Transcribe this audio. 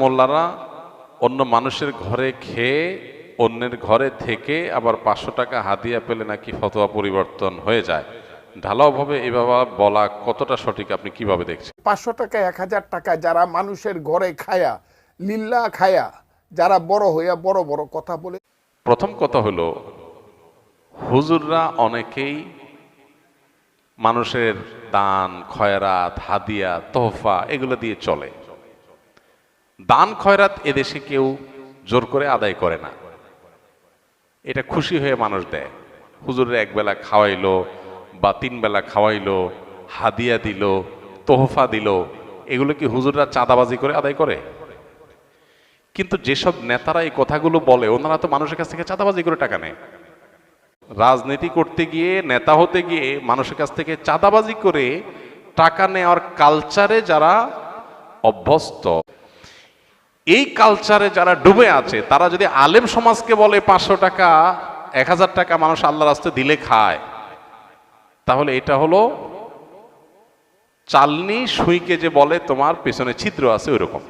মোল্লারা অন্য মানুষের ঘরে খেয়ে অন্যের ঘরে থেকে আবার পাঁচশো টাকা হাদিয়া পেলে নাকি ফতোয়া পরিবর্তন হয়ে যায়। ঢালাওভাবে এভাবে বলা কতটা সঠিক আপনি কীভাবে দেখছেন? পাঁচশো টাকা এক হাজার টাকা যারা মানুষের ঘরে খায়া লিল্লা খায়া যারা বড় হইয়া বড় বড় কথা বলে। প্রথম কথা হলো হুজুররা অনেকেই মানুষের দান খয়রাত হাদিয়া তোহফা এগুলো দিয়ে চলে। দান খয়রাত এদেশে কেউ জোর করে আদায় করে না। এটা খুশি হয়ে মানুষ দেয়। হুজুরের একবেলা খাওয়াইলো বা তিন বেলা খাওয়াইলো, হাদিয়া দিল, তোহফা দিল, এগুলো কি হুজুররা চাঁদাবাজি করে আদায় করে? কিন্তু যেসব নেতারা এই কথাগুলো বলে, ওনারা তো মানুষের কাছ থেকে চাঁদাবাজি করে টাকা নেয়। রাজনীতি করতে গিয়ে, নেতা হতে গিয়ে মানুষের কাছ থেকে চাঁদাবাজি করে টাকা নেওয়ার কালচারে যারা অভ্যস্ত এই কালচারে যারা ডুবে আছে, তারা যদি আলেম সমাজকে বলে পাঁচশো টাকা, এক হাজার টাকা মানুষ আল্লাহ রাস্তে দিলে খায়, তাহলে এটা হলো চালনি, সুইকে যে বলে তোমার পেছনে ছিদ্র আছে ওইরকম।